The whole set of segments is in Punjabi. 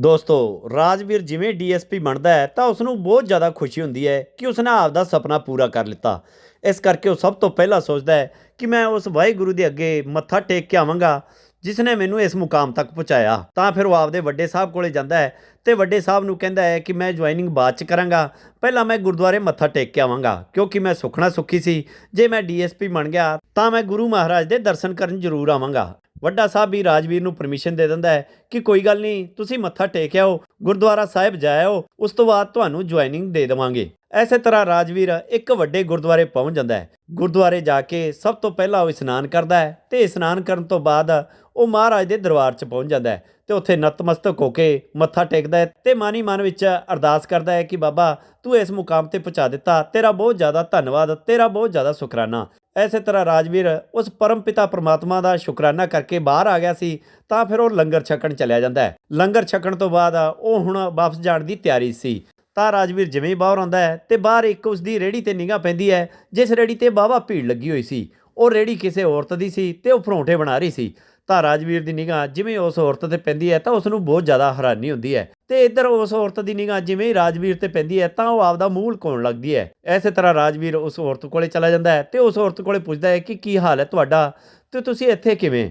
ਦੋਸਤੋ, ਰਾਜਵੀਰ ਜਿਵੇਂ ਡੀਐਸਪੀ ਬਣਦਾ ਹੈ, ਤਾਂ ਉਸ ਨੂੰ ਬਹੁਤ ਜ਼ਿਆਦਾ ਖੁਸ਼ੀ ਹੁੰਦੀ ਹੈ ਕਿ ਉਸ ਨੇ ਆਪਦਾ ਸੁਪਨਾ ਪੂਰਾ ਕਰ ਲਿੱਤਾ। ਇਸ ਕਰਕੇ ਉਹ ਸਭ ਤੋਂ ਪਹਿਲਾਂ ਸੋਚਦਾ ਹੈ ਕਿ ਮੈਂ ਉਸ ਵਾਹਿਗੁਰੂ ਦੇ ਅੱਗੇ ਮੱਥਾ ਟੇਕ ਕੇ ਆਵਾਂਗਾ ਜਿਸ ਨੇ ਮੈਨੂੰ ਇਸ ਮੁਕਾਮ ਤੱਕ ਪਹੁੰਚਾਇਆ। ਤਾਂ ਫਿਰ ਉਹ ਆਪਦੇ ਵੱਡੇ ਸਾਹਿਬ ਕੋਲੇ ਜਾਂਦਾ ਹੈ ਤੇ ਵੱਡੇ ਸਾਹਿਬ ਨੂੰ ਕਹਿੰਦਾ ਹੈ ਕਿ ਮੈਂ ਜੁਆਇਨਿੰਗ ਬਾਅਦ ਚ ਕਰਾਂਗਾ, ਪਹਿਲਾਂ ਮੈਂ ਗੁਰਦੁਆਰੇ ਮੱਥਾ ਟੇਕ ਕੇ ਆਵਾਂਗਾ, ਕਿਉਂਕਿ ਮੈਂ ਸੁਖਣਾ ਸੁਖੀ ਸੀ। ਜੇ ਮੈਂ ਡੀਐਸਪੀ ਬਣ ਗਿਆ, ਤਾਂ ਮੈਂ ਗੁਰੂ ਮਹਾਰਾਜ ਦੇ ਦਰਸ਼ਨ ਕਰਨ ਜ਼ਰੂਰ ਆਵਾਂਗਾ। ਵੱਡਾ ਸਾਹਿਬ ਵੀ ਰਾਜਵੀਰ ਨੂੰ ਪਰਮਿਸ਼ਨ ਦੇ ਦਿੰਦਾ ਹੈ ਕਿ ਕੋਈ ਗੱਲ ਨਹੀਂ, ਤੁਸੀਂ ਮੱਥਾ ਟੇਕ ਆਓ, ਗੁਰਦੁਆਰਾ ਸਾਹਿਬ ਜਾਇਓ ਉਸ ਤੋਂ ਬਾਅਦ ਤੁਹਾਨੂੰ ਜੁਆਇਨਿੰਗ ਦੇ ਦੇਵਾਂਗੇ। ਐਸੇ ਤਰ੍ਹਾਂ ਰਾਜਵੀਰ ਇੱਕ ਵੱਡੇ ਗੁਰਦੁਆਰੇ ਪਹੁੰਚ ਜਾਂਦਾ ਹੈ। ਗੁਰਦੁਆਰੇ ਜਾ ਕੇ ਸਭ ਤੋਂ ਪਹਿਲਾਂ ਉਹ ਇਸ਼ਨਾਨ ਕਰਦਾ ਹੈ ਤੇ ਇਸ਼ਨਾਨ ਕਰਨ ਤੋਂ ਬਾਅਦ ਉਹ ਮਹਾਰਾਜ ਦੇ ਦਰਬਾਰ 'ਚ ਪਹੁੰਚ ਜਾਂਦਾ ਹੈ ਤੇ ਉੱਥੇ ਨਤਮਸਤਕ ਹੋ ਕੇ ਮੱਥਾ ਟੇਕਦਾ ਹੈ ਤੇ ਮਾਨੀ ਮਨ ਵਿੱਚ ਅਰਦਾਸ ਕਰਦਾ ਹੈ ਕਿ ਬਾਬਾ ਤੂੰ ਇਸ ਮੁਕਾਮ ਤੇ ਪਹੁੰਚਾ ਦਿੱਤਾ, ਤੇਰਾ ਬਹੁਤ ਜ਼ਿਆਦਾ ਧੰਨਵਾਦ, ਤੇਰਾ ਬਹੁਤ ਜ਼ਿਆਦਾ ਸ਼ੁਕਰਾਨਾ। ਐਸੇ ਤਰ੍ਹਾਂ ਰਾਜਵੀਰ ਉਸ ਪਰਮ ਪਿਤਾ ਪ੍ਰਮਾਤਮਾ ਦਾ ਸ਼ੁਕਰਾਨਾ ਕਰਕੇ ਬਾਹਰ ਆ ਗਿਆ ਸੀ, ਤਾਂ ਫਿਰ ਉਹ ਲੰਗਰ ਛਕਣ ਚਲਿਆ ਜਾਂਦਾ ਹੈ। ਲੰਗਰ ਛਕਣ ਤੋਂ ਬਾਅਦ ਉਹ ਹੁਣ ਵਾਪਸ ਜਾਣ ਦੀ ਤਿਆਰੀ ਸੀ। ਤਾਂ ਰਾਜਵੀਰ ਜਿਵੇਂ ਹੀ ਬਾਹਰ ਆਉਂਦਾ ਹੈ ਤੇ ਬਾਹਰ ਇੱਕ ਉਸ ਦੀ ਰੇੜੀ ਤੇ ਨਿਗਾਹ ਪੈਂਦੀ ਹੈ, ਜਿਸ ਰੇੜੀ ਤੇ ਬਾਵਾ ਭੀੜ ਲੱਗੀ ਹੋਈ ਸੀ। ਉਹ ਰੇੜੀ ਕਿਸੇ ਔਰਤ ਦੀ ਸੀ ਤੇ ਉਹ ਪਰੌਂਠੇ ਬਣਾ ਰਹੀ ਸੀ। ਤਾਂ ਰਾਜਵੀਰ ਦੀ ਨਿਗਾਹ ਜਿਵੇਂ ਉਸ ਔਰਤ ਤੇ ਪੈਂਦੀ ਹੈ ਤਾਂ ਉਸ ਨੂੰ ਬਹੁਤ ਜ਼ਿਆਦਾ ਹੈਰਾਨੀ ਹੁੰਦੀ ਹੈ। ਤੇ ਇੱਧਰ ਉਸ ਔਰਤ ਦੀ ਨਿਗਾਹ ਜਿਵੇਂ ਹੀ ਰਾਜਵੀਰ ਤੇ ਪੈਂਦੀ ਹੈ, ਤਾਂ ਉਹ ਆਪਦਾ ਮੂੰਹ ਲਕਾਉਣ ਲੱਗਦੀ ਹੈ। ਐਸੇ ਤਰ੍ਹਾਂ ਰਾਜਵੀਰ ਉਸ ਔਰਤ ਕੋਲੇ ਚਲਾ ਜਾਂਦਾ ਹੈ ਤੇ ਉਸ ਔਰਤ ਕੋਲੇ ਪੁੱਛਦਾ ਹੈ ਕਿ ਕੀ ਹਾਲ ਹੈ ਤੁਹਾਡਾ? ਤੇ ਤੁਸੀਂ ਇੱਥੇ ਕਿਵੇਂ?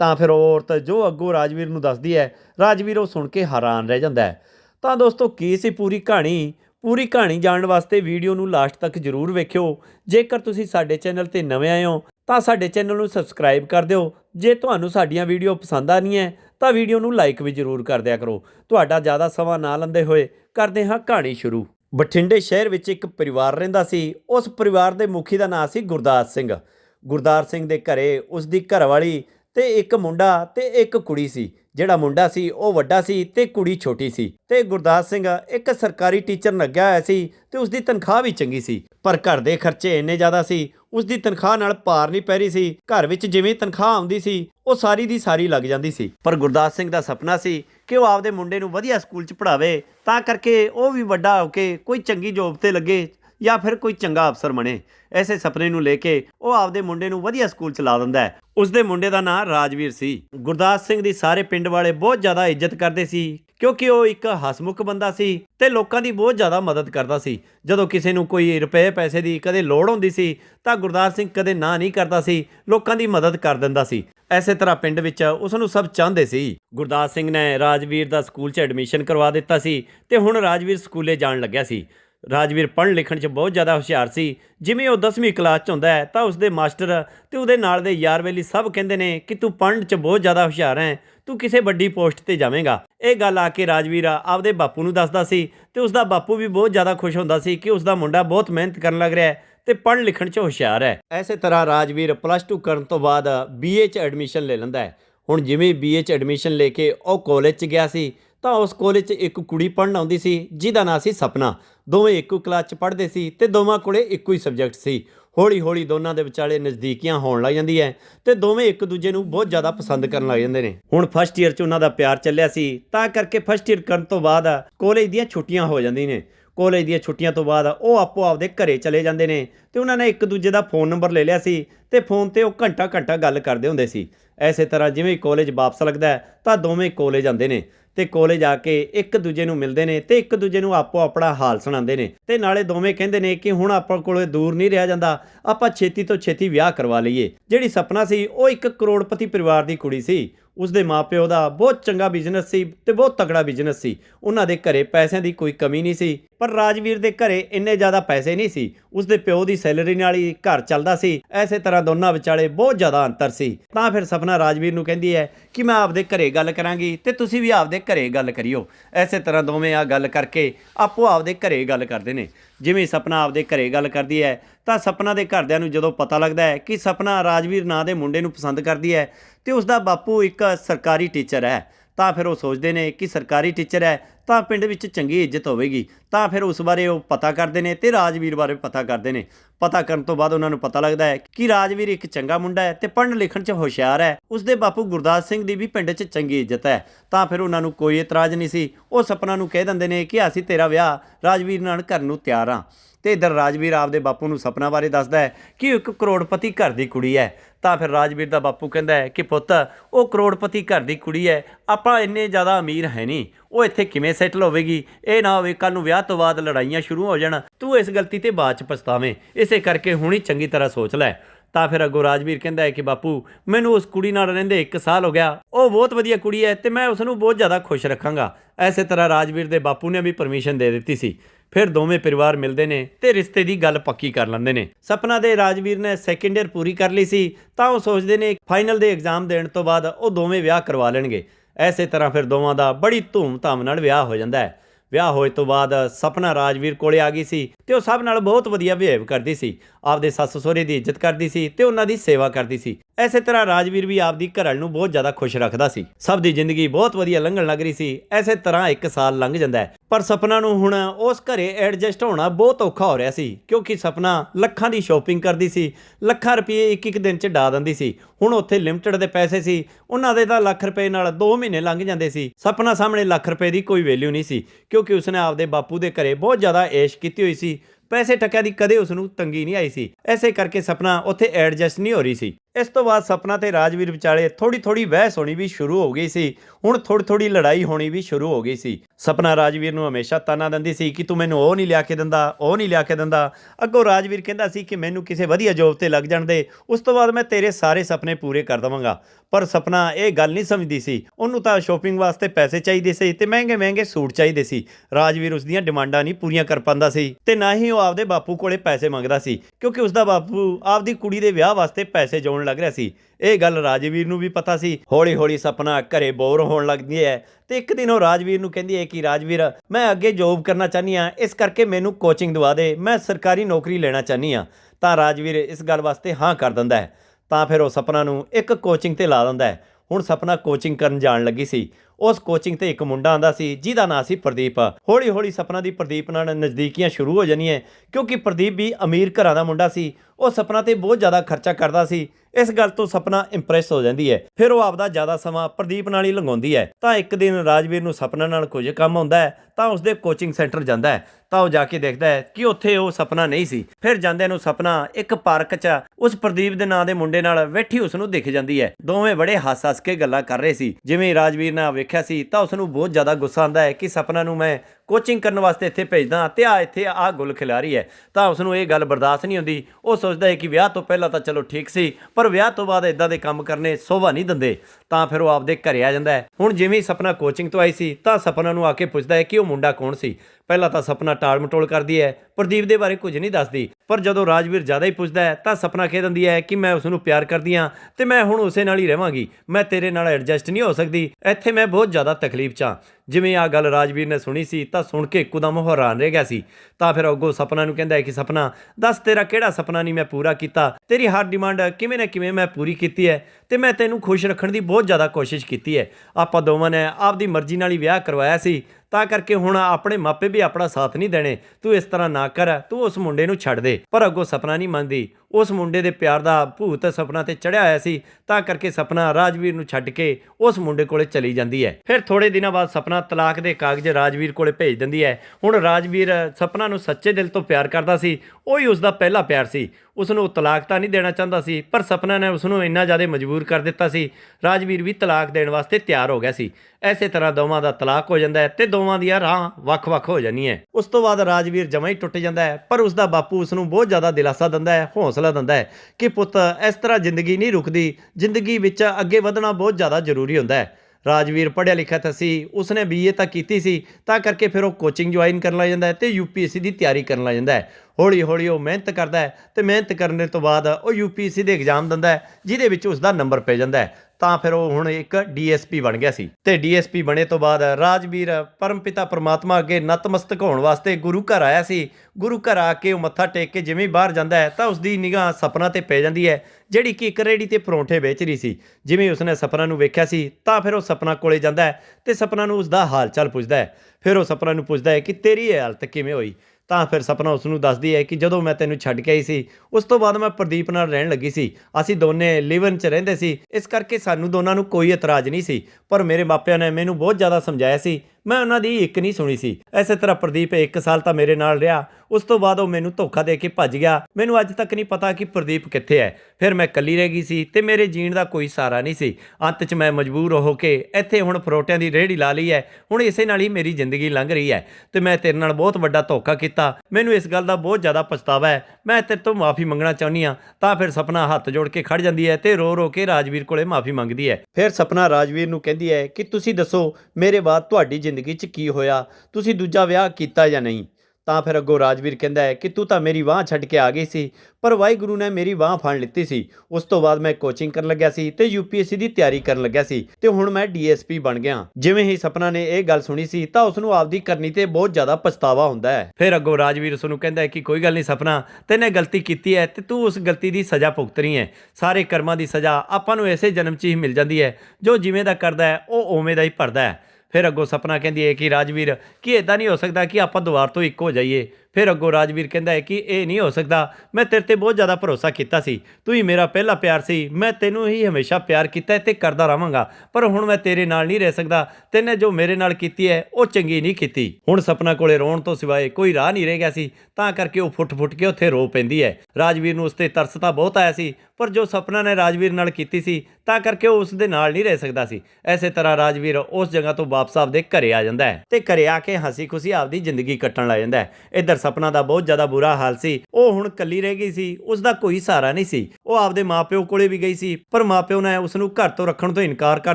ਤਾਂ ਫਿਰ ਉਹ ਔਰਤ ਜੋ ਅੱਗੋਂ ਰਾਜਵੀਰ ਨੂੰ ਦੱਸਦੀ ਹੈ, ਰਾਜਵੀਰ ਉਹ ਸੁਣ ਕੇ ਹੈਰਾਨ ਰਹਿ ਜਾਂਦਾ ਹੈ। ਤਾਂ ਦੋਸਤੋ, ਕੀ ਸੀ ਪੂਰੀ ਕਹਾਣੀ? ਪੂਰੀ ਕਹਾਣੀ ਜਾਣਨ ਵਾਸਤੇ ਵੀਡੀਓ ਨੂੰ ਲਾਸਟ ਤੱਕ ਜਰੂਰ ਵੇਖਿਓ। ਜੇਕਰ ਤੁਸੀਂ ਸਾਡੇ ਚੈਨਲ ਤੇ ਨਵੇਂ ਆਏ ਹੋ, ਤਾਂ ਸਾਡੇ ਚੈਨਲ ਨੂੰ ਸਬਸਕ੍ਰਾਈਬ ਕਰ ਦਿਓ। ਜੇ ਤੁਹਾਨੂੰ ਸਾਡੀਆਂ ਵੀਡੀਓ ਪਸੰਦ ਆਉਂਦੀਆਂ ਤਾਂ ਵੀਡੀਓ ਨੂੰ ਲਾਈਕ ਵੀ ਜਰੂਰ ਕਰ ਦਿਆ ਕਰੋ। ਤੁਹਾਡਾ ਜ਼ਿਆਦਾ ਸਮਾਂ ਨਾ ਲੰਦੇ ਹੋਏ ਕਰਦੇ ਹਾਂ ਕਹਾਣੀ ਸ਼ੁਰੂ। ਬਠਿੰਡੇ ਸ਼ਹਿਰ ਵਿੱਚ ਇੱਕ ਪਰਿਵਾਰ ਰਹਿੰਦਾ ਸੀ। ਉਸ ਪਰਿਵਾਰ ਦੇ ਮੁਖੀ ਦਾ ਨਾਂ ਸੀ ਗੁਰਦਾਸ ਸਿੰਘ। ਗੁਰਦਾਸ ਸਿੰਘ ਦੇ ਘਰੇ ਉਸ ਦੀ ਘਰਵਾਲੀ ਤੇ ਇੱਕ ਮੁੰਡਾ ਤੇ ਇੱਕ ਕੁੜੀ ਸੀ। ਜਿਹੜਾ ਮੁੰਡਾ ਸੀ, ਉਹ ਵੱਡਾ ਸੀ ਤੇ ਕੁੜੀ ਛੋਟੀ ਸੀ। ਤੇ ਗੁਰਦਾਸ ਸਿੰਘ ਇੱਕ ਸਰਕਾਰੀ ਟੀਚਰ ਲੱਗਿਆ ਹੋਇਆ ਸੀ ਤੇ ਉਸ ਦੀ ਤਨਖਾਹ ਵੀ ਚੰਗੀ ਸੀ। ਪਰ ਘਰ ਦੇ ਖਰਚੇ ਇੰਨੇ ਜ਼ਿਆਦਾ ਸੀ ਉਸ ਦੀ ਤਨਖਾਹ ਨਾਲ ਪਾਰ ਨਹੀਂ ਪੈ ਰਹੀ ਸੀ। ਘਰ ਵਿੱਚ ਜਿਵੇਂ ਤਨਖਾਹ ਆਉਂਦੀ ਸੀ, ਉਹ ਸਾਰੀ ਦੀ ਸਾਰੀ ਲੱਗ ਜਾਂਦੀ ਸੀ। ਪਰ ਗੁਰਦਾਸ ਸਿੰਘ ਦਾ ਸੁਪਨਾ ਸੀ ਕਿ ਉਹ ਆਪਦੇ ਮੁੰਡੇ ਨੂੰ ਵਧੀਆ ਸਕੂਲ 'ਚ ਪੜ੍ਹਾਵੇ, ਤਾਂ ਕਰਕੇ ਉਹ ਵੀ ਵੱਡਾ ਹੋ ਕੇ ਕੋਈ ਚੰਗੀ ਜੋਬ ਤੇ ਲੱਗੇ ਜਾਂ ਫਿਰ ਕੋਈ ਚੰਗਾ ਅਫਸਰ ਬਣੇ। ਐਸੇ ਸੁਪਨੇ ਨੂੰ ਲੈ ਕੇ ਉਹ ਆਪਦੇ ਮੁੰਡੇ ਨੂੰ ਵਧੀਆ ਸਕੂਲ ਚ ਲਾ ਦਿੰਦਾ ਹੈ। ਉਸ ਦੇ ਮੁੰਡੇ ਦਾ ਨਾਂ ਰਾਜਵੀਰ ਸੀ। ਗੁਰਦਾਸ ਸਿੰਘ ਦੀ ਸਾਰੇ ਪਿੰਡ ਵਾਲੇ ਬਹੁਤ ਜ਼ਿਆਦਾ ਇੱਜ਼ਤ ਕਰਦੇ ਸੀ ਕਿਉਂਕਿ ਉਹ ਇੱਕ ਹਸਮੁਖ ਬੰਦਾ ਸੀ ਤੇ ਲੋਕਾਂ ਦੀ ਬਹੁਤ ਜ਼ਿਆਦਾ ਮਦਦ ਕਰਦਾ ਸੀ। ਜਦੋਂ ਕਿਸੇ ਨੂੰ ਕੋਈ ਰੁਪਏ ਪੈਸੇ ਦੀ ਕਦੇ ਲੋੜ ਹੁੰਦੀ ਸੀ, ਤਾਂ ਗੁਰਦਾਸ ਸਿੰਘ ਕਦੇ ਨਾ ਨਹੀਂ ਕਰਦਾ ਸੀ, ਲੋਕਾਂ ਦੀ ਮਦਦ ਕਰ ਦਿੰਦਾ ਸੀ। ਐਸੇ ਤਰ੍ਹਾਂ ਪਿੰਡ ਵਿੱਚ ਉਸ ਨੂੰ ਸਭ ਚਾਹੁੰਦੇ ਸੀ। ਗੁਰਦਾਸ ਸਿੰਘ ਨੇ ਰਾਜਵੀਰ ਦਾ ਸਕੂਲ 'ਚ ਐਡਮਿਸ਼ਨ ਕਰਵਾ ਦਿੱਤਾ ਸੀ ਤੇ ਹੁਣ ਰਾਜਵੀਰ ਸਕੂਲੇ ਜਾਣ ਲੱਗਿਆ ਸੀ। ਰਾਜਵੀਰ ਪੜ੍ਹਨ ਲਿਖਣ 'ਚ ਬਹੁਤ ਜ਼ਿਆਦਾ ਹੁਸ਼ਿਆਰ ਸੀ। ਜਿਵੇਂ ਉਹ 10ਵੀਂ ਕਲਾਸ 'ਚ ਹੁੰਦਾ ਹੈ, ਤਾਂ ਉਸਦੇ ਮਾਸਟਰ ਤੇ ਉਹਦੇ ਨਾਲ ਦੇ ਯਾਰ ਵੇਲੀ ਸਭ ਕਹਿੰਦੇ ਨੇ ਕਿ ਤੂੰ ਪੜ੍ਹਨ 'ਚ ਬਹੁਤ ਜ਼ਿਆਦਾ ਹੁਸ਼ਿਆਰ ਹੈ। ਤੂੰ ਕਿਸੇ ਵੱਡੀ ਪੋਸਟ ਤੇ ਜਾਵੇਂਗਾ। ਇਹ ਗੱਲ ਆ ਕੇ ਰਾਜਵੀਰ ਆਪਦੇ ਬਾਪੂ ਨੂੰ ਦੱਸਦਾ ਸੀ ਤੇ ਉਸਦਾ ਬਾਪੂ ਵੀ ਬਹੁਤ ਜ਼ਿਆਦਾ ਖੁਸ਼ ਹੁੰਦਾ ਸੀ ਕਿ ਉਸਦਾ ਮੁੰਡਾ ਬਹੁਤ ਮਿਹਨਤ ਕਰਨ ਲੱਗ ਰਿਹਾ ਹੈ ਤੇ ਪੜ੍ਹਨ ਲਿਖਣ 'ਚ ਹੁਸ਼ਿਆਰ ਹੈ। ਐਸੇ ਤਰ੍ਹਾਂ ਰਾਜਵੀਰ ਪਲੱਸ 2 ਕਰਨ ਤੋਂ ਬਾਅਦ ਬੀਏ 'ਚ ਐਡਮਿਸ਼ਨ ਲੈ ਲੈਂਦਾ ਹੈ। ਹੁਣ ਜਿਵੇਂ ਬੀਏ 'ਚ ਐਡਮਿਸ਼ਨ ਲੈ ਕੇ ਉਹ ਕਾਲਜ 'ਚ ਗਿਆ ਸੀ, ਤਾਂ ਉਸ ਕਾਲਜ 'ਚ ਇੱਕ ਕੁੜੀ ਪੜ੍ਹਨ ਆਉਂਦੀ ਸੀ, ਜਿਹਦਾ ਨਾਂ ਸੀ ਸਪਨਾ। ਦੋਵੇਂ ਇੱਕੋ ਕਲਾਸ 'ਚ ਪੜ੍ਹਦੇ ਸੀ ਤੇ ਦੋਵਾਂ ਕੋਲੇ ਇੱਕੋ ਹੀ ਸਬਜੈਕਟ ਸੀ। ਹੌਲੀ ਹੌਲੀ ਦੋਨਾਂ ਦੇ ਵਿਚਾਲੇ ਨਜ਼ਦੀਕੀਆਂ ਹੋਣ ਲੱਗ ਜਾਂਦੀ ਹੈ ਤੇ ਦੋਵੇਂ ਇੱਕ ਦੂਜੇ ਨੂੰ ਬਹੁਤ ਜ਼ਿਆਦਾ ਪਸੰਦ ਕਰਨ ਲੱਗ ਜਾਂਦੇ ਨੇ। ਹੁਣ ਫਸਟ ਈਅਰ 'ਚ ਉਹਨਾਂ ਦਾ ਪਿਆਰ ਚੱਲਿਆ ਸੀ, ਤਾਂ ਕਰਕੇ ਫਸਟ ਈਅਰ ਕਰਨ ਤੋਂ ਬਾਅਦ ਕਾਲਜ ਦੀਆਂ ਛੁੱਟੀਆਂ ਹੋ ਜਾਂਦੀਆਂ ਨੇ। ਕਾਲਜ ਦੀਆਂ ਛੁੱਟੀਆਂ ਤੋਂ ਬਾਅਦ ਉਹ ਆਪੋ ਆਪਦੇ ਘਰੇ ਚਲੇ ਜਾਂਦੇ ਨੇ ਤੇ ਉਹਨਾਂ ਨੇ ਇੱਕ ਦੂਜੇ ਦਾ ਫੋਨ ਨੰਬਰ ਲੈ ਲਿਆ ਸੀ ਤੇ ਫੋਨ ਤੇ ਉਹ ਘੰਟਾ ਘੰਟਾ ਗੱਲ ਕਰਦੇ ਹੁੰਦੇ ਸੀ। ਐਸੇ ਤਰ੍ਹਾਂ ਜਿਵੇਂ ਕਾਲਜ ਵਾਪਸ ਲੱਗਦਾ ਤਾਂ ਦੋਵੇਂ ਕਾਲਜ ਆਉਂਦੇ ਨੇ। ਤੇ ਕਾਲਜ ਆ ਕੇ ਇੱਕ ਦੂਜੇ ਨੂੰ ਮਿਲਦੇ ਨੇ ਤੇ ਇੱਕ ਦੂਜੇ ਨੂੰ ਆਪੋ ਆਪਣਾ ਹਾਲ ਸੁਣਾਉਂਦੇ ਨੇ। ਤੇ ਨਾਲੇ ਦੋਵੇਂ ਕਹਿੰਦੇ ਨੇ ਕਿ ਹੁਣ ਆਪਾਂ ਕੋਲੇ ਦੂਰ ਨਹੀਂ ਰਿਹਾ ਜਾਂਦਾ, ਆਪਾਂ ਛੇਤੀ ਤੋਂ ਛੇਤੀ ਵਿਆਹ ਕਰਵਾ ਲਈਏ। ਜਿਹੜੀ ਸੁਪਨਾ ਸੀ, ਉਹ ਇੱਕ ਕਰੋੜਪਤੀ ਪਰਿਵਾਰ ਦੀ ਕੁੜੀ ਸੀ। ਉਸਦੇ ਮਾਪਿਓ ਦਾ ਬਹੁਤ ਚੰਗਾ ਬਿਜ਼ਨਸ ਸੀ ਤੇ ਬਹੁਤ ਤਕੜਾ ਬਿਜ਼ਨਸ ਸੀ। ਉਹਨਾਂ ਦੇ ਘਰੇ ਪੈਸਿਆਂ ਦੀ ਕੋਈ ਕਮੀ ਨਹੀਂ ਸੀ, ਪਰ ਰਾਜਵੀਰ ਦੇ ਘਰੇ ਇੰਨੇ ਜ਼ਿਆਦਾ ਪੈਸੇ ਨਹੀਂ ਸੀ। ਉਸਦੇ ਪਿਓ ਦੀ ਸੈਲਰੀ ਨਾਲ ਹੀ ਘਰ ਚੱਲਦਾ ਸੀ। ਐਸੇ ਤਰ੍ਹਾਂ ਦੋਨਾਂ ਵਿਚਾਲੇ ਬਹੁਤ ਜ਼ਿਆਦਾ ਅੰਤਰ ਸੀ। ਤਾਂ ਫਿਰ ਸਪਨਾ ਰਾਜਵੀਰ ਨੂੰ ਕਹਿੰਦੀ ਹੈ ਕਿ ਮੈਂ ਆਪਦੇ ਘਰੇ ਗੱਲ ਕਰਾਂਗੀ ਤੇ ਤੁਸੀਂ ਵੀ ਆਪਦੇ ਘਰੇ ਗੱਲ ਕਰਿਓ। ਐਸੇ ਤਰ੍ਹਾਂ ਦੋਵੇਂ ਆ ਗੱਲ ਕਰਕੇ ਆਪੋ ਆਪਦੇ ਘਰੇ ਗੱਲ ਕਰਦੇ ਨੇ। ਜਿਵੇਂ ਸਪਨਾ ਆਪਦੇ ਘਰੇ ਗੱਲ ਕਰਦੀ ਹੈ ਤਾਂ ਸਪਨਾ ਦੇ ਘਰਦਿਆਂ ਨੂੰ ਜਦੋਂ ਪਤਾ ਲੱਗਦਾ ਹੈ ਕਿ ਸਪਨਾ ਰਾਜਵੀਰ ਨਾਂ ਦੇ ਮੁੰਡੇ ਨੂੰ ਪਸੰਦ ਕਰਦੀ ਹੈ ਤੇ ਉਸ ਦਾ ਬਾਪੂ ਇੱਕ ਸਰਕਾਰੀ ਟੀਚਰ ਹੈ, ਤਾਂ ਫਿਰ ਉਹ ਸੋਚਦੇ ਨੇ ਕਿ ਸਰਕਾਰੀ ਟੀਚਰ ਹੈ ਤਾਂ ਪਿੰਡ ਵਿੱਚ ਚੰਗੀ ਇੱਜ਼ਤ ਹੋਵੇਗੀ। ਤਾਂ ਫਿਰ ਉਸ ਬਾਰੇ ਉਹ ਪਤਾ ਕਰਦੇ ਨੇ ਤੇ ਰਾਜਵੀਰ ਬਾਰੇ ਪਤਾ ਕਰਦੇ ਨੇ। ਪਤਾ ਕਰਨ ਤੋਂ ਬਾਅਦ ਉਹਨਾਂ ਨੂੰ ਪਤਾ ਲੱਗਦਾ ਹੈ ਕਿ ਰਾਜਵੀਰ ਇੱਕ ਚੰਗਾ ਮੁੰਡਾ ਹੈ ਤੇ ਪੜ੍ਹਨ ਲਿਖਣ 'ਚ ਹੁਸ਼ਿਆਰ ਹੈ। ਉਸਦੇ ਬਾਪੂ ਗੁਰਦਾਸ ਸਿੰਘ ਦੀ ਵੀ ਪਿੰਡ 'ਚ ਚੰਗੀ ਇੱਜ਼ਤ ਹੈ। ਤਾਂ ਫਿਰ ਉਹਨਾਂ ਨੂੰ ਕੋਈ ਇਤਰਾਜ਼ ਨਹੀਂ ਸੀ। ਉਹ ਸਪਨਾ ਨੂੰ ਕਹਿ ਦਿੰਦੇ ਨੇ ਕਿ ਅਸੀਂ ਤੇਰਾ ਵਿਆਹ ਰਾਜਵੀਰ ਨਾਲ ਕਰਨ ਨੂੰ ਤਿਆਰ ਹਾਂ। ਤੇ ਇਧਰ ਰਾਜਵੀਰ ਆਪਦੇ ਬਾਪੂ ਨੂੰ ਸੁਪਨਾ ਬਾਰੇ ਦੱਸਦਾ ਹੈ ਕਿ ਇੱਕ ਕਰੋੜਪਤੀ ਘਰ ਦੀ ਕੁੜੀ ਹੈ। ਤਾਂ ਫਿਰ ਰਾਜਵੀਰ ਦਾ ਬਾਪੂ ਕਹਿੰਦਾ ਹੈ ਕਿ ਪੁੱਤ, ਉਹ ਕਰੋੜਪਤੀ ਘਰ ਦੀ ਕੁੜੀ ਹੈ। ਆਪਾਂ ਇੰਨੇ ਜ਼ਿਆਦਾ ਅਮੀਰ ਹੈ ਨਹੀਂ। ਉਹ ਇੱਥੇ ਕਿਵੇਂ ਸੈਟਲ ਹੋਵੇਗੀ? ਇਹ ਨਾ ਹੋਵੇ ਕੱਲ ਨੂੰ ਵਿਆਹ ਤੋਂ ਬਾਅਦ ਲੜਾਈਆਂ ਸ਼ੁਰੂ ਹੋ ਜਾਣ। ਤੂੰ ਇਸ ਗਲਤੀ ਤੇ ਬਾਅਦ ਚ ਪਛਤਾਵੇਂ। ਇਸੇ ਕਰਕੇ ਹੁਣੀ ਚੰਗੀ ਤਰ੍ਹਾਂ ਸੋਚ ਲੈ। ਤਾਂ ਫਿਰ ਅੱਗੋਂ ਰਾਜਵੀਰ ਕਹਿੰਦਾ ਹੈ ਕਿ ਬਾਪੂ, ਮੈਨੂੰ ਉਸ ਕੁੜੀ ਨਾਲ ਰਹਿੰਦੇ 1 ਸਾਲ ਹੋ ਗਿਆ। ਉਹ ਬਹੁਤ ਵਧੀਆ ਕੁੜੀ ਹੈ ਤੇ ਮੈਂ ਉਸ ਨੂੰ ਬਹੁਤ ਜ਼ਿਆਦਾ ਖੁਸ਼ ਰੱਖਾਂਗਾ। ਐਸੇ ਤਰ੍ਹਾਂ ਰਾਜਵੀਰ ਦੇ ਬਾਪੂ ਨੇ ਵੀ ਪਰਮਿਸ਼ਨ ਦੇ ਦਿੱਤੀ ਸੀ। ਫਿਰ ਦੋਵੇਂ ਪਰਿਵਾਰ ਮਿਲਦੇ ਨੇ ਤੇ ਰਿਸ਼ਤੇ ਦੀ ਗੱਲ ਪੱਕੀ ਕਰ ਲੈਂਦੇ ਨੇ। ਸਪਨਾ ਦੇ ਰਾਜਵੀਰ ਨੇ ਸੈਕੰਡ ਇਅਰ ਪੂਰੀ ਕਰ ਲਈ ਸੀ, ਤਾਂ ਉਹ ਸੋਚਦੇ ਨੇ ਫਾਈਨਲ ਦੇ ਐਗਜ਼ਾਮ ਦੇਣ ਤੋਂ ਬਾਅਦ ਉਹ ਦੋਵੇਂ ਵਿਆਹ ਕਰਵਾ ਲੈਣਗੇ। ਐਸੇ ਤਰ੍ਹਾਂ ਫਿਰ ਦੋਵਾਂ ਦਾ ਬੜੀ ਧੂਮ-ਧਾਮ ਨਾਲ ਵਿਆਹ ਹੋ ਜਾਂਦਾ ਹੈ। ਵਿਆਹ ਹੋਏ ਤੋਂ ਬਾਅਦ ਸਪਨਾ ਰਾਜਵੀਰ ਕੋਲੇ ਆ ਗਈ ਸੀ ਤੇ ਉਹ ਸਭ ਨਾਲ ਬਹੁਤ ਵਧੀਆ ਬਿਹੇਵ ਕਰਦੀ ਸੀ। ਆਪਦੇ ਸੱਸ ਸਹੁਰੇ ਦੀ ਇੱਜ਼ਤ ਕਰਦੀ ਸੀ ਤੇ ਉਹਨਾਂ ਦੀ ਸੇਵਾ ਕਰਦੀ ਸੀ। ਐਸੇ ਤਰ੍ਹਾਂ ਰਾਜਵੀਰ ਵੀ ਆਪਦੀ ਘਰਲ ਨੂੰ ਬਹੁਤ ਜ਼ਿਆਦਾ ਖੁਸ਼ ਰੱਖਦਾ ਸੀ। ਸਭ ਦੀ ਜ਼ਿੰਦਗੀ ਬਹੁਤ ਵਧੀਆ ਲੰਘਣ ਲੱਗ ਰਹੀ ਸੀ। ਐਸੇ ਤਰ੍ਹਾਂ ਇੱਕ ਸਾਲ ਲੰਘ ਜਾਂਦਾ ਹੈ। ਪਰ ਸਪਨਾ ਨੂੰ ਹੁਣ ਉਸ ਘਰੇ ਐਡਜਸਟ ਹੋਣਾ ਬਹੁਤ ਔਖਾ ਹੋ ਰਿਹਾ ਸੀ, ਕਿਉਂਕਿ ਸਪਨਾ ਲੱਖਾਂ ਦੀ ਸ਼ਾਪਿੰਗ ਕਰਦੀ ਸੀ, ਲੱਖਾਂ ਰੁਪਏ ਇੱਕ ਇੱਕ ਦਿਨ ਚ ਡਾ ਦਿੰਦੀ ਸੀ। ਹੁਣ ਉੱਥੇ ਲਿਮਟਿਡ ਦੇ ਪੈਸੇ ਸੀ। ਉਹਨਾਂ ਦੇ ਤਾਂ ਲੱਖ ਰੁਪਏ ਨਾਲ 2 ਮਹੀਨੇ ਲੰਘ ਜਾਂਦੇ ਸੀ। ਸਪਨਾ ਸਾਹਮਣੇ ਲੱਖ ਰੁਪਏ ਦੀ ਕੋਈ ਵੈਲਿਊ ਨਹੀਂ ਸੀ, ਕਿਉਂਕਿ ਉਸਨੇ ਆਪਦੇ ਬਾਪੂ ਦੇ ਘਰੇ ਬਹੁਤ ਜ਼ਿਆਦਾ ਐਸ਼ ਕੀਤੀ ਹੋਈ ਸੀ। ਪੈਸੇ ਟਕਿਆਂ ਦੀ ਕਦੇ ਉਸ ਨੂੰ ਤੰਗੀ ਨਹੀਂ ਆਈ ਸੀ। ਐਸੇ ਕਰਕੇ ਸਪਨਾ ਉੱਥੇ ਐਡਜਸਟ ਨਹੀਂ ਹੋ ਰਹੀ ਸੀ। ਇਸ ਤੋਂ ਬਾਅਦ ਸਪਨਾ ਤੇ ਰਾਜਵੀਰ ਵਿਚਾਲੇ ਥੋੜੀ ਥੋੜੀ ਬਹਿਸ ਹੋਣੀ ਵੀ ਸ਼ੁਰੂ ਹੋ ਗਈ ਸੀ। ਹੁਣ ਥੋੜੀ ਥੋੜੀ ਲੜਾਈ ਹੋਣੀ ਵੀ ਸ਼ੁਰੂ ਹੋ ਗਈ ਸੀ। ਸਪਨਾ ਰਾਜਵੀਰ ਨੂੰ ਹਮੇਸ਼ਾ ਤਾਨਾ ਦਿੰਦੀ ਸੀ ਕਿ ਤੂੰ ਮੈਨੂੰ ਉਹ ਨਹੀਂ ਲਿਆ ਕੇ ਦਿੰਦਾ, ਉਹ ਨਹੀਂ ਲਿਆ ਕੇ ਦਿੰਦਾ। ਅੱਗੋਂ ਰਾਜਵੀਰ ਕਹਿੰਦਾ ਸੀ ਕਿ ਮੈਨੂੰ ਕਿਸੇ ਵਧੀਆ ਜੋਬ ਤੇ ਲੱਗ ਜਾਣ ਦੇ। ਉਸ ਤੋਂ ਬਾਅਦ ਮੈਂ ਤੇਰੇ ਸਾਰੇ ਸੁਪਨੇ ਪੂਰੇ ਕਰ ਦਵਾਂਗਾ। ਪਰ ਸਪਨਾ ਇਹ ਗੱਲ ਨਹੀਂ ਸਮਝਦੀ ਸੀ। ਉਹਨੂੰ ਤਾਂ ਸ਼ੋਪਿੰਗ ਵਾਸਤੇ ਪੈਸੇ ਚਾਹੀਦੇ ਸੀ ਤੇ ਮਹਿੰਗੇ ਮਹਿੰਗੇ ਸੂਟ ਚਾਹੀਦੇ ਸੀ। ਰਾਜਵੀਰ ਉਸ ਦੀਆਂ ਡਿਮਾਂਡਾਂ ਨਹੀਂ ਪੂਰੀਆਂ ਕਰ ਪਾਉਂਦਾ ਸੀ ਤੇ ਨਾ ਹੀ ਉਹ ਆਪਦੇ ਬਾਪੂ ਕੋਲੇ ਪੈਸੇ ਮੰਗਦਾ ਸੀ। ਕਿਉਂਕਿ ਉਸ ਦਾ ਬਾਪੂ ਆਪਦੀ ਕੁੜੀ ਦੇ ਵਿਆਹ ਵਾਸਤੇ ਪੈਸੇ ਜੋੜਨ ਲੱਗ ਰਿਹਾ ਸੀ। ਇਹ ਗੱਲ ਰਾਜਵੀਰ ਨੂੰ ਵੀ ਪਤਾ ਸੀ। ਹੌਲੀ ਹੌਲੀ ਸਪਨਾ ਘਰੇ ਬੋਰ ਹੋਣ ਲੱਗਦੀ ਹੈ ਤੇ ਇੱਕ ਦਿਨ ਉਹ ਰਾਜਵੀਰ ਨੂੰ ਕਹਿੰਦੀ ਹੈ ਕਿ ਰਾਜਵੀਰ, ਮੈਂ ਅੱਗੇ ਜੋਬ ਕਰਨਾ ਚਾਹਨੀ ਆ ਇਸ ਕਰਕੇ ਮੈਨੂੰ ਕੋਚਿੰਗ ਦਵਾ ਦੇ। ਮੈਂ ਸਰਕਾਰੀ ਨੌਕਰੀ ਲੈਣਾ ਚਾਹਨੀ ਆ ਤਾਂ ਰਾਜਵੀਰ ਇਸ ਗੱਲ ਵਾਸਤੇ ਹਾਂ ਕਰ ਦਿੰਦਾ ਹੈ। ਤਾਂ ਫਿਰ ਉਹ ਸਪਨਾ ਨੂੰ ਇੱਕ ਕੋਚਿੰਗ ਤੇ ਲਾ ਦਿੰਦਾ ਹੈ। ਹੁਣ ਸਪਨਾ ਕੋਚਿੰਗ ਕਰਨ ਜਾਣ ਲੱਗੀ ਸੀ। ਉਸ ਕੋਚਿੰਗ ਤੇ ਇੱਕ ਮੁੰਡਾ ਆਂਦਾ ਸੀ, ਜਿਹਦਾ ਨਾਂ ਸੀ ਪ੍ਰਦੀਪ। ਹੌਲੀ ਹੌਲੀ ਸਪਨਾ ਦੀ ਪ੍ਰਦੀਪ ਨਾਲ ਨਜ਼ਦੀਕੀਆਂ ਸ਼ੁਰੂ ਹੋ ਜਾਣੀਆਂ, ਕਿਉਂਕਿ ਪ੍ਰਦੀਪ ਵੀ ਅਮੀਰ ਘਰਾਂ ਦਾ ਮੁੰਡਾ ਸੀ। ਉਹ ਸਪਨਾ ਤੇ ਬਹੁਤ ਜ਼ਿਆਦਾ ਖਰਚਾ ਕਰਦਾ ਸੀ। ਇਸ ਗੱਲ ਤੋਂ ਸਪਨਾ ਇੰਪ੍ਰੈਸ ਹੋ ਜਾਂਦੀ ਹੈ। ਫਿਰ ਉਹ ਆਪਦਾ ਜ਼ਿਆਦਾ ਸਮਾਂ ਪ੍ਰਦੀਪ ਨਾਲ ਹੀ ਲੰਘਾਉਂਦੀ ਹੈ। ਤਾਂ ਇੱਕ ਦਿਨ ਰਾਜਵੀਰ ਨੂੰ ਸਪਨਾ ਨਾਲ ਕੁਝ ਕੰਮ ਹੁੰਦਾ ਹੈ, ਤਾਂ ਉਸਦੇ ਕੋਚਿੰਗ ਸੈਂਟਰ ਜਾਂਦਾ ਹੈ। ਤਾਂ ਉਹ ਜਾ ਕੇ ਦੇਖਦਾ ਹੈ ਕਿ ਉੱਥੇ ਉਹ ਸਪਨਾ ਨਹੀਂ ਸੀ। ਫਿਰ ਜਾਂਦਿਆਂ ਨੂੰ ਸਪਨਾ ਇੱਕ ਪਾਰਕ 'ਚ ਉਸ ਪ੍ਰਦੀਪ ਦੇ ਨਾਂ ਦੇ ਮੁੰਡੇ ਨਾਲ ਬੈਠੀ ਉਸ ਨੂੰ ਦਿਖ ਜਾਂਦੀ ਹੈ। ਦੋਵੇਂ ਬੜੇ ਹੱਸ-ਹੱਸ ਕੇ ਗੱਲਾਂ ਕਰ ਰਹੇ ਸੀ। ਜਿਵੇਂ ਰਾਜਵੀਰ ਨਾਲ ਵੇਖਿਆ ਸੀ ਤਾਂ ਉਸ ਨੂੰ ਬਹੁਤ ਜ਼ਿਆਦਾ ਗੁੱਸਾ ਆਉਂਦਾ ਹੈ ਕਿ ਸਪਨਾ ਨੂੰ ਮੈਂ ਕੋਚਿੰਗ ਕਰਨ ਵਾਸਤੇ ਇੱਥੇ ਭੇਜਦਾ ਤੇ ਆ ਇੱਥੇ ਆ ਗੁੱਲ ਖਿਲਾਰੀ ਹੈ। ਤਾਂ ਉਸ ਨੂੰ ਇਹ ਗੱਲ ਬਰਦਾਸ਼ਤ ਨਹੀਂ ਹੁੰਦੀ। ਉਹ ਸੋਚਦਾ ਹੈ ਕਿ ਵਿਆਹ ਤੋਂ ਪਹਿਲਾਂ ਤਾਂ ਚਲੋ ਠੀਕ ਸੀ, ਪਰ ਵਿਆਹ ਤੋਂ ਬਾਅਦ ਇਦਾਂ ਦੇ ਕੰਮ ਕਰਨੇ ਸੋਭਾ ਨਹੀਂ ਦਿੰਦੇ। ਤਾਂ ਫਿਰ ਉਹ ਆਪਦੇ ਘਰੇ ਆ ਜਾਂਦਾ ਹੈ। ਹੁਣ ਜਿਵੇਂ ਸਪਨਾ ਕੋਚਿੰਗ ਤੋਂ ਆਈ ਸੀ, ਤਾਂ ਸਪਨਾ ਨੂੰ ਆ ਕੇ ਪੁੱਛਦਾ ਹੈ ਕਿ ਉਹ ਮੁੰਡਾ ਕੌਣ ਸੀ? ਪਹਿਲਾਂ ਤਾਂ ਸਪਨਾ ਟਾਲ ਮਟੋਲ ਕਰਦੀ ਹੈ, ਪ੍ਰਦੀਪ ਦੇ ਬਾਰੇ ਕੁਝ ਨਹੀਂ ਦੱਸਦੀ। ਪਰ ਜਦੋਂ ਰਾਜਵੀਰ ਜ਼ਿਆਦਾ ਹੀ ਪੁੱਛਦਾ ਹੈ, ਤਾਂ ਸਪਨਾ ਕਹਿ ਦਿੰਦੀ ਹੈ ਕਿ ਮੈਂ ਉਸ ਨੂੰ ਪਿਆਰ ਕਰਦੀ ਹਾਂ ਤੇ ਮੈਂ ਹੁਣ ਉਸੇ ਨਾਲ ਹੀ ਰਵਾਂਗੀ ਮੈਂ ਤੇਰੇ ਨਾਲ ਐਡਜਸਟ ਨਹੀਂ ਹੋ ਸਕਦੀ। ਇੱਥੇ ਮੈਂ ਬਹੁਤ ਜ਼ਿਆਦਾ ਤਕਲੀਫ 'ਚ ਹਾਂ। ਜਿਵੇਂ ਆ ਗੱਲ ਰਾਜਵੀਰ ਨੇ ਸੁਣੀ ਸੀ, ਤਾਂ ਸੁਣ ਕੇ ਇੱਕਦਮ ਉਹ ਹੈਰਾਨ ਰਹਿ ਗਿਆ ਸੀ। ਤਾਂ ਫਿਰ ਅੱਗੋਂ ਸਪਨਾ ਨੂੰ ਕਹਿੰਦਾ ਹੈ ਕਿ ਸਪਨਾ, ਦੱਸ ਤੇਰਾ ਕਿਹੜਾ ਸਪਨਾ ਨਹੀਂ ਮੈਂ ਪੂਰਾ ਕੀਤਾ? ਤੇਰੀ ਹਰ ਡਿਮਾਂਡ ਕਿਵੇਂ ਨਾ ਕਿਵੇਂ ਮੈਂ ਪੂਰੀ ਕੀਤੀ ਹੈ ਤੇ ਮੈਂ ਤੈਨੂੰ ਖੁਸ਼ ਰੱਖਣ ਦੀ ਬਹੁਤ ਜ਼ਿਆਦਾ ਕੋਸ਼ਿਸ਼ ਕੀਤੀ ਹੈ। ਆਪਾਂ ਦੋਵਾਂ ਨੇ ਆਪਦੀ ਮਰਜ਼ੀ ਨਾਲ ਹੀ ਵਿਆਹ ਕਰਵਾਇਆ ਸੀ, ਤਾਂ ਕਰਕੇ ਹੁਣ ਆਪਣੇ ਮਾਪੇ ਵੀ ਆਪਣਾ ਸਾਥ ਨਹੀਂ ਦੇਣੇ। ਤੂੰ ਇਸ ਤਰ੍ਹਾਂ ਨਾ ਕਰ, ਤੂੰ ਉਸ ਮੁੰਡੇ ਨੂੰ ਛੱਡ ਦੇ। ਪਰ ਅੱਗੋਂ ਸਪਨਾ ਨਹੀਂ ਮੰਨਦੀ। ਉਸ ਮੁੰਡੇ ਦੇ ਪਿਆਰ ਦਾ ਭੂਤ ਸਪਨਾ ਤੇ ਚੜਿਆ ਹੋਇਆ ਸੀ, ਤਾਂ ਕਰਕੇ ਸਪਨਾ ਰਾਜਵੀਰ ਨੂੰ ਛੱਡ ਕੇ ਉਸ ਮੁੰਡੇ ਕੋਲੇ ਚਲੀ ਜਾਂਦੀ ਹੈ। ਫਿਰ ਥੋੜੇ ਦਿਨਾਂ ਬਾਅਦ ਸਪਨਾ ਤਲਾਕ ਦੇ ਕਾਗਜ਼ ਰਾਜਵੀਰ ਕੋਲੇ ਭੇਜ ਦਿੰਦੀ ਹੈ। ਹੁਣ ਰਾਜਵੀਰ ਸਪਨਾ ਨੂੰ ਸੱਚੇ ਦਿਲ ਤੋਂ ਪਿਆਰ ਕਰਦਾ ਸੀ, ਉਹ ਹੀ ਉਸ ਦਾ ਪਹਿਲਾ ਪਿਆਰ ਸੀ। ਉਸ ਨੂੰ ਤਲਾਕ ਤਾਂ ਨਹੀਂ ਦੇਣਾ ਚਾਹੁੰਦਾ ਸੀ, ਪਰ ਸਪਨਾ ਨੇ ਉਸ ਨੂੰ ਇੰਨਾ ਜ਼ਿਆਦਾ ਮਜਬੂਰ ਕਰ ਦਿੱਤਾ ਸੀ। ਰਾਜਵੀਰ ਵੀ ਤਲਾਕ ਦੇਣ ਵਾਸਤੇ ਤਿਆਰ ਹੋ ਗਿਆ ਸੀ। ਐਸੇ ਤਰ੍ਹਾਂ ਦੋਵਾਂ ਦਾ ਤਲਾਕ ਹੋ ਜਾਂਦਾ ਹੈ ਤੇ ਦੋਵਾਂ ਦੀਆਂ ਰਾਹ ਵੱਖ-ਵੱਖ ਹੋ ਜਾਂਦੀਆਂ ਉਸ ਤੋਂ ਬਾਅਦ ਰਾਜਵੀਰ ਜਮਾਂ ਹੀ ਟੁੱਟ ਜਾਂਦਾ ਹੈ, ਪਰ ਉਸ ਦਾ ਬਾਪੂ ਉਸ ਨੂੰ ਬਹੁਤ ਜ਼ਿਆਦਾ ਦਿਲਾਸਾ ਦਿੰਦਾ ਹੈ, ਹੌਸਲਾ ਦਿੰਦਾ ਹੈ ਕਿ ਪੁੱਤ ਇਸ ਤਰ੍ਹਾਂ ਜ਼ਿੰਦਗੀ ਨਹੀਂ ਰੁਕਦੀ, ਜ਼ਿੰਦਗੀ ਵਿੱਚ ਅੱਗੇ ਵਧਣਾ ਬਹੁਤ ਜ਼ਿਆਦਾ ਜ਼ਰੂਰੀ ਹੁੰਦਾ ਹੈ। ਰਾਜਵੀਰ ਪੜ੍ਹਿਆ ਲਿਖਿਆ ਤਾਂ ਸੀ, ਉਸਨੇ ਬੀਏ ਤਾਂ ਕੀਤੀ ਸੀ, ਤਾਂ ਕਰਕੇ ਫਿਰ ਉਹ ਕੋਚਿੰਗ ਜੁਆਇਨ ਕਰਨ ਲੱਗ ਜਾਂਦਾ ਹੈ ਤੇ ਯੂਪੀਐਸਸੀ ਦੀ ਤਿਆਰੀ ਕਰਨ ਲੱਗ ਜਾਂਦਾ ਹੈ। ਹੌਲੀ ਹੌਲੀ ਉਹ ਮਿਹਨਤ ਕਰਦਾ ਹੈ ਤੇ ਮਿਹਨਤ ਕਰਨ ਤੋਂ ਬਾਅਦ ਉਹ ਯੂਪੀਐਸਸੀ ਦੇ ਐਗਜ਼ਾਮ ਦਿੰਦਾ ਹੈ, ਜਿਹਦੇ ਵਿੱਚ ਉਸ ਦਾ ਨੰਬਰ ਪੈ ਜਾਂਦਾ ਹੈ। ਤਾਂ ਫਿਰ ਉਹ ਹੁਣ ਇੱਕ ਡੀਐਸਪੀ ਬਣ ਗਿਆ ਸੀ। ਤੇ ਡੀਐਸਪੀ ਬਣੇ ਤੋਂ ਬਾਅਦ ਰਾਜਵੀਰ ਪਰਮਪਿਤਾ ਪ੍ਰਮਾਤਮਾ ਅੱਗੇ ਨਤਮਸਤਕ ਹੋਣ ਵਾਸਤੇ ਗੁਰੂ ਘਰ ਆਇਆ ਸੀ। ਗੁਰੂ ਘਰ ਆ ਕੇ ਉਹ ਮੱਥਾ ਟੇਕ ਕੇ ਜਿਵੇਂ ਬਾਹਰ ਜਾਂਦਾ ਹੈ, ਤਾਂ ਉਸ ਦੀ ਨਿਗਾਹ ਸਪਨਾ ਤੇ ਪੈ ਜਾਂਦੀ ਹੈ, ਜਿਹੜੀ ਕਿ ਇੱਕ ਰੇੜੀ ਤੇ ਪਰੌਂਠੇ ਵੇਚ ਰਹੀ ਸੀ। ਜਿਵੇਂ ਉਸਨੇ ਸਪਨਾ ਨੂੰ ਵੇਖਿਆ ਸੀ, ਤਾਂ ਫਿਰ ਉਹ ਸਪਨਾ ਕੋਲੇ ਜਾਂਦਾ ਹੈ ਤੇ ਸਪਨਾ ਨੂੰ ਉਸ ਦਾ ਹਾਲ ਚਾਲ ਪੁੱਛਦਾ ਹੈ। ਫਿਰ ਉਹ ਸਪਨਾ ਨੂੰ ਪੁੱਛਦਾ ਹੈ ਕਿ ਤੇਰੀ ਇਹ ਹਾਲਤ ਕਿਵੇਂ ਹੋਈ? ਤਾਂ ਫਿਰ ਸਪਨਾ ਉਸ ਨੂੰ ਦੱਸਦੀ ਹੈ ਕਿ ਜਦੋਂ ਮੈਂ ਤੈਨੂੰ ਛੱਡ ਕੇ ਆਈ ਸੀ, ਉਸ ਤੋਂ ਬਾਅਦ ਮੈਂ ਪ੍ਰਦੀਪ ਨਾਲ ਰਹਿਣ ਲੱਗੀ ਸੀ। ਅਸੀਂ ਦੋਨੇ ਲਿਵਨ 'ਚ ਰਹਿੰਦੇ ਸੀ। ਇਸ ਕਰਕੇ ਸਾਨੂੰ ਦੋਨਾਂ ਨੂੰ ਕੋਈ ਇਤਰਾਜ਼ ਨਹੀਂ ਸੀ। ਪਰ ਮੇਰੇ ਮਾਪਿਆਂ ਨੇ ਮੈਨੂੰ ਬਹੁਤ ਜ਼ਿਆਦਾ ਸਮਝਾਇਆ ਸੀ ਮੈਂ ਉਹਨਾਂ ਦੀ ਇੱਕ ਨਹੀਂ ਸੁਣੀ ਸੀ। ਐਸੇ ਤਰ੍ਹਾਂ ਪ੍ਰਦੀਪ ਇੱਕ ਸਾਲ ਤਾਂ ਮੇਰੇ ਨਾਲ ਰਿਹਾ। ਉਸ ਤੋਂ ਬਾਅਦ ਉਹ ਮੈਨੂੰ ਧੋਖਾ ਦੇ ਕੇ ਭੱਜ ਗਿਆ। ਮੈਨੂੰ ਅੱਜ ਤੱਕ ਨਹੀਂ ਪਤਾ ਕਿ ਪ੍ਰਦੀਪ ਕਿੱਥੇ ਹੈ। ਫਿਰ ਮੈਂ ਇਕੱਲੀ ਰਹਿ ਗਈ ਸੀ ਤੇ ਮੇਰੇ ਜੀਣ ਦਾ ਕੋਈ ਸਹਾਰਾ ਨਹੀਂ ਸੀ। ਅੰਤ 'ਚ ਮੈਂ ਮਜਬੂਰ ਹੋ ਕੇ ਇੱਥੇ ਹੁਣ ਫਰੋਟਿਆਂ ਦੀ ਰੇਹੜੀ ਲਾ ਲਈ ਹੈ। ਹੁਣ ਇਸੇ ਨਾਲ ਹੀ ਮੇਰੀ ਜ਼ਿੰਦਗੀ ਲੰਘ ਰਹੀ ਹੈ ਤੇ ਮੈਂ ਤੇਰੇ ਨਾਲ ਬਹੁਤ ਵੱਡਾ ਧੋਖਾ ਕੀਤਾ। ਮੈਨੂੰ ਇਸ ਗੱਲ ਦਾ ਬਹੁਤ ਜ਼ਿਆਦਾ ਪਛਤਾਵਾ ਹੈ। ਮੈਂ ਤੇਰੇ ਤੋਂ ਮਾਫੀ ਮੰਗਣਾ ਚਾਹੁੰਦੀ ਹਾਂ। ਤਾਂ ਫਿਰ ਸਪਨਾ ਹੱਥ ਜੋੜ ਕੇ ਖੜ ਜਾਂਦੀ ਹੈ ਤੇ ਰੋ ਰੋ ਕੇ ਰਾਜਵੀਰ ਕੋਲੇ ਮਾਫੀ ਮੰਗਦੀ ਹੈ। ਫਿਰ ਸਪਨਾ ਰਾਜਵੀਰ ਨੂੰ ਕਹਿੰਦੀ ਹੈ ਕਿ ਤੁਸੀਂ ਦੱਸੋ, ਮੇਰੇ ਬਾਅਦ ਤੁਹਾਡੀ ਜ਼ਿੰਦਗੀ 'ਚ ਕੀ ਹੋਇਆ? ਤੁਸੀਂ ਦੂਜਾ ਵਿਆਹ ਕੀਤਾ ਜਾਂ ਨਹੀਂ? ਤਾਂ ਫਿਰ ਅੱਗੋਂ ਰਾਜਵੀਰ ਕਹਿੰਦਾ ਹੈ ਕਿ ਤੂੰ ਤਾਂ ਮੇਰੀ ਬਾਹ ਛੱਡ ਕੇ ਆ ਗਈ ਸੀ, ਪਰ ਵਾਹਿਗੁਰੂ ਨੇ ਮੇਰੀ ਬਾਹ ਫੜ ਲਿੱਤੀ ਸੀ। ਉਸ ਤੋਂ ਬਾਅਦ ਮੈਂ ਕੋਚਿੰਗ ਕਰਨ ਲੱਗਿਆ ਸੀ ਤੇ ਯੂਪੀਐਸਸੀ ਦੀ ਤਿਆਰੀ ਕਰਨ ਲੱਗਿਆ ਸੀ ਤੇ ਹੁਣ ਮੈਂ ਡੀਐਸਪੀ ਬਣ ਗਿਆ। ਜਿਵੇਂ ਹੀ ਸਪਨਾ ਨੇ ਇਹ ਗੱਲ ਸੁਣੀ ਸੀ ਤਾਂ ਉਸ ਨੂੰ ਆਪਦੀ ਕਰਨੀ ਤੇ ਬਹੁਤ ਜ਼ਿਆਦਾ ਪਛਤਾਵਾ ਹੁੰਦਾ ਹੈ। ਫਿਰ ਅੱਗੋਂ ਰਾਜਵੀਰ ਉਸ ਨੂੰ ਕਹਿੰਦਾ ਹੈ ਕਿ ਕੋਈ ਗੱਲ ਨਹੀਂ ਸਪਨਾ, ਤੈਨੇ ਗਲਤੀ ਕੀਤੀ ਹੈ ਤੇ ਤੂੰ ਉਸ ਗਲਤੀ ਦੀ ਸਜ਼ਾ ਭੁਗਤ ਰਹੀ ਹੈ। ਸਾਰੇ ਕਰਮਾਂ ਦੀ ਸਜ਼ਾ ਆਪਾਂ ਨੂੰ ਐਸੇ ਜਨਮ 'ਚ ਹੀ ਮਿਲ ਜਾਂਦੀ ਹੈ। ਜੋ ਜਿਵੇਂ ਦਾ ਕਰਦਾ ਹੈ, ਉਹ ਉਵੇਂ ਦਾ ਹੀ ਭਰਦਾ ਹੈ। ਫਿਰ ਅੱਗੋਂ ਸਪਨਾ ਕਹਿੰਦੀ ਹੈ ਕਿ, ਰਾਜਵੀਰ, ਕਿ ਇਦਾਂ ਨਹੀਂ ਹੋ ਸਕਦਾ ਕਿ ਆਪਾਂ ਦੁਬਾਰ ਤੋਂ ਇੱਕ ਹੋ ਜਾਈਏ? ਫਿਰ ਅੱਗੋਂ ਰਾਜਵੀਰ ਕਹਿੰਦਾ ਹੈ ਕਿ ਇਹ ਨਹੀਂ ਹੋ ਸਕਦਾ। ਮੈਂ ਤੇਰੇ ਤੇ ਬਹੁਤ ਜ਼ਿਆਦਾ ਭਰੋਸਾ ਕੀਤਾ ਸੀ। ਤੂੰ ਹੀ ਮੇਰਾ ਪਹਿਲਾ ਪਿਆਰ ਸੀ। ਮੈਂ ਤੈਨੂੰ ਹੀ ਹਮੇਸ਼ਾ ਪਿਆਰ ਕੀਤਾ ਹੈ ਤੇ ਕਰਦਾ ਰਹਾਂਗਾ। ਪਰ ਹੁਣ ਮੈਂ ਤੇਰੇ ਨਾਲ ਨਹੀਂ ਰਹਿ ਸਕਦਾ। ਤੈਨੇ ਜੋ ਮੇਰੇ ਨਾਲ ਕੀਤੀ ਹੈ, ਉਹ ਚੰਗੀ ਨਹੀਂ ਕੀਤੀ। ਹੁਣ ਸਪਨਾ ਕੋਲੇ ਰੋਣ ਤੋਂ ਸਿਵਾਏ ਕੋਈ ਰਾਹ ਨਹੀਂ ਰਹਿ ਗਿਆ ਸੀ। ਤਾਂ ਕਰਕੇ ਉਹ ਫੁੱਟ-ਫੁੱਟ ਕੇ ਉੱਥੇ ਰੋ ਪੈਂਦੀ ਹੈ। ਰਾਜਵੀਰ ਨੂੰ ਉਸ ਤੇ ਤਰਸ ਤਾਂ ਬਹੁਤ ਆਇਆ ਸੀ। ਪਰ ਜੋ ਸਪਨਾ ਨੇ ਰਾਜਵੀਰ ਨਾਲ ਕੀਤੀ ਸੀ, ਤਾਂ ਕਰਕੇ ਉਹ ਉਸ ਦੇ ਨਾਲ ਨਹੀਂ ਰਹਿ ਸਕਦਾ ਸੀ। ਐਸੇ ਤਰ੍ਹਾਂ ਰਾਜਵੀਰ ਉਸ ਜਗ੍ਹਾ ਤੋਂ ਵਾਪਸ ਆਪਦੇ ਘਰੇ ਆ ਜਾਂਦਾ ਹੈ ਤੇ ਘਰੇ ਆ ਕੇ ਹਸੀ ਖੁਸ਼ੀ ਆਪਦੀ ਜ਼ਿੰਦਗੀ ਕੱਟਣ ਲੱਗ ਜਾਂਦਾ ਹੈ। ਇੱਧਰ ਸਪਨਾ ਦਾ ਬਹੁਤ ਜ਼ਿਆਦਾ ਬੁਰਾ ਹਾਲ ਸੀ। ਉਹ ਹੁਣ ਕੱਲੀ ਰਹਿ ਗਈ ਸੀ। ਉਸ ਦਾ ਕੋਈ ਸਹਾਰਾ ਨਹੀਂ ਸੀ। ਉਹ ਆਪਦੇ ਮਾਪਿਓ ਕੋਲੇ ਵੀ ਗਈ ਸੀ। ਪਰ ਮਾਪਿਓ ਨੇ ਉਸ ਨੂੰ ਘਰ ਤੋਂ ਰੱਖਣ ਤੋਂ ਇਨਕਾਰ ਕਰ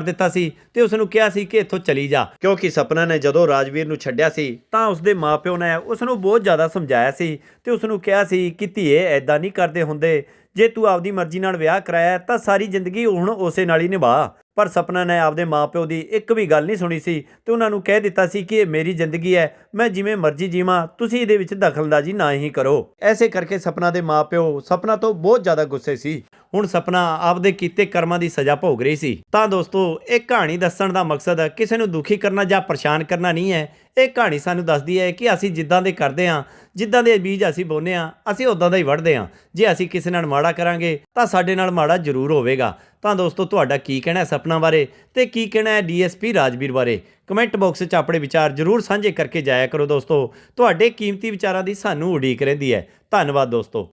ਦਿੱਤਾ ਸੀ ਤੇ ਉਸ ਨੂੰ ਕਿਹਾ ਸੀ ਕਿ ਇੱਥੋਂ ਚਲੀ ਜਾ। ਕਿਉਂਕਿ ਸਪਨਾ ਨੇ ਜਦੋਂ ਰਾਜਵੀਰ ਨੂੰ ਛੱਡਿਆ ਸੀ, ਤਾਂ ਉਸ ਦੇ ਮਾਪਿਓ ਨੇ ਉਸ ਨੂੰ ਬਹੁਤ ਜ਼ਿਆਦਾ ਸਮਝਾਇਆ ਸੀ ਤੇ ਉਸ ਨੂੰ ਕਿਹਾ ਸੀ ਕਿ ਧੀਏ ਐਦਾਂ ਨਹੀਂ ਕਰਦੇ ਹੁੰਦੇ। ਜੇ ਤੂੰ ਆਪਦੀ ਮਰਜ਼ੀ ਨਾਲ ਵਿਆਹ ਕਰਾਇਆ, ਤਾਂ ਸਾਰੀ ਜ਼ਿੰਦਗੀ ਹੁਣ ਉਸੇ ਨਾਲ ਹੀ ਨਿਭਾ। ਪਰ ਸਪਨਾ ਨੇ ਆਪਦੇ ਮਾਪਿਓ ਦੀ ਇੱਕ ਵੀ ਗੱਲ ਨਹੀਂ ਸੁਣੀ ਸੀ ਤੇ ਉਹਨਾਂ ਨੂੰ ਕਹਿ ਦਿੱਤਾ ਸੀ ਕਿ ਇਹ ਮੇਰੀ ਜ਼ਿੰਦਗੀ ਹੈ, ਮੈਂ ਜਿਵੇਂ ਮਰਜ਼ੀ ਜੀਵਾਂ, ਤੁਸੀਂ ਇਹਦੇ ਵਿੱਚ ਦਖਲਅੰਦਾਜ਼ੀ ਨਾ ਹੀ ਕਰੋ। ਐਸੇ ਕਰਕੇ ਸਪਨਾ ਦੇ ਮਾਪਿਓ ਸਪਨਾ ਤੋਂ ਬਹੁਤ ਜ਼ਿਆਦਾ ਗੁੱਸੇ ਸੀ। ਹੁਣ ਸਪਨਾ ਆਪਦੇ ਕੀਤੇ ਕਰਮਾਂ ਦੀ ਸਜ਼ਾ ਭੋਗ ਰਹੀ ਸੀ। ਤਾਂ ਦੋਸਤੋ, ਇਹ ਕਹਾਣੀ ਦੱਸਣ ਦਾ ਮਕਸਦ ਕਿਸੇ ਨੂੰ ਦੁਖੀ ਕਰਨਾ ਜਾਂ ਪਰੇਸ਼ਾਨ ਕਰਨਾ ਨਹੀਂ ਹੈ। ਇਹ ਕਹਾਣੀ ਸਾਨੂੰ ਦੱਸਦੀ ਹੈ ਕਿ ਅਸੀਂ ਜਿੱਦਾਂ ਦੇ ਕਰਦੇ ਹਾਂ ਜਿੱਦਾਂ ਦੇ ਬੀਜ ਅਸੀਂ ਬੋਨੇ ਆ, ਅਸੀਂ ਉਦਾਂ ਦਾ ਹੀ ਵੱਢਦੇ ਹਾਂ ਜੇ ਅਸੀਂ ਕਿਸੇ ਨਾਲ ਮਾੜਾ ਕਰਾਂਗੇ, ਤਾਂ ਸਾਡੇ ਨਾਲ ਮਾੜਾ ਜ਼ਰੂਰ ਹੋਵੇਗਾ। ਤਾਂ ਦੋਸਤੋ, ਤੁਹਾਡਾ ਕੀ ਕਹਿਣਾ ਹੈ ਸਪਨਾ ਬਾਰੇ ਤੇ ਕੀ ਕਹਿਣਾ ਹੈ ਡੀਐਸਪੀ ਰਾਜਵੀਰ ਬਾਰੇ? ਕਮੈਂਟ ਬਾਕਸ 'ਚ ਆਪਣੇ ਵਿਚਾਰ ਜ਼ਰੂਰ ਸਾਂਝੇ ਕਰਕੇ ਜਾਇਆ ਕਰੋ ਦੋਸਤੋ। ਤੁਹਾਡੇ ਕੀਮਤੀ ਵਿਚਾਰਾਂ ਦੀ ਸਾਨੂੰ ਉਡੀਕ ਰਹਿੰਦੀ ਹੈ। ਧੰਨਵਾਦ ਦੋਸਤੋ।